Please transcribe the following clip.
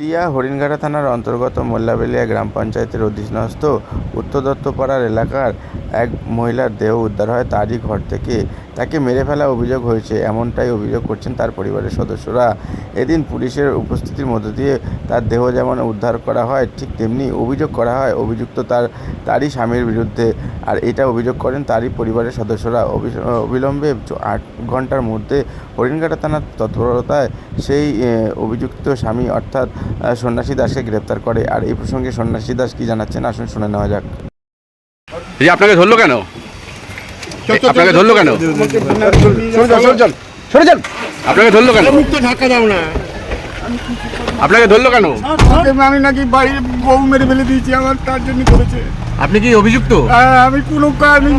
টিয়া হরিণঘাটা থানার অন্তর্গত মোল্লাবেলিয়া গ্রাম পঞ্চায়েতের অধীনস্থ উত্তর দত্তপাড়ার এলাকার এক মহিলার দেহ উদ্ধার হয় তারই ঘর থেকে। তাকে মেরে ফেলা অভিযোগ হয়েছে, এমনটাই অভিযোগ করছেন তার পরিবারের সদস্যরা। এদিন পুলিশের উপস্থিতির মধ্য দিয়ে তার দেহ যেমন উদ্ধার করা হয়, ঠিক তেমনি অভিযোগ করা হয়, অভিযুক্ত তার, তারই স্বামীর বিরুদ্ধে। আর এটা অভিযোগ করেন তারই পরিবারের সদস্যরা। অবিলম্বে আট ঘণ্টার মধ্যে হরিণঘাটা থানার তৎপরতায় সেই অভিযুক্ত স্বামী অর্থাৎ সন্ন্যাসী দাসকে গ্রেপ্তার করে। আর এই প্রসঙ্গে সন্ন্যাসী দাস কী জানাচ্ছেন আসুন শুনে নেওয়া যাক। যে আপনাকে ধরলো কেন? আপনাকে ধরলো কেন? সরে যান আপনাকে ধরলো কেন? ঢাকা দাও না। আপনাকে ধরলো কেন? আমি নাকি বাড়ির বউ মেরে ফেলে দিয়েছি আমার তার জন্য করেছে। আপনি কি অভিযুক্ত? আর আমি কোনো কাজ আমি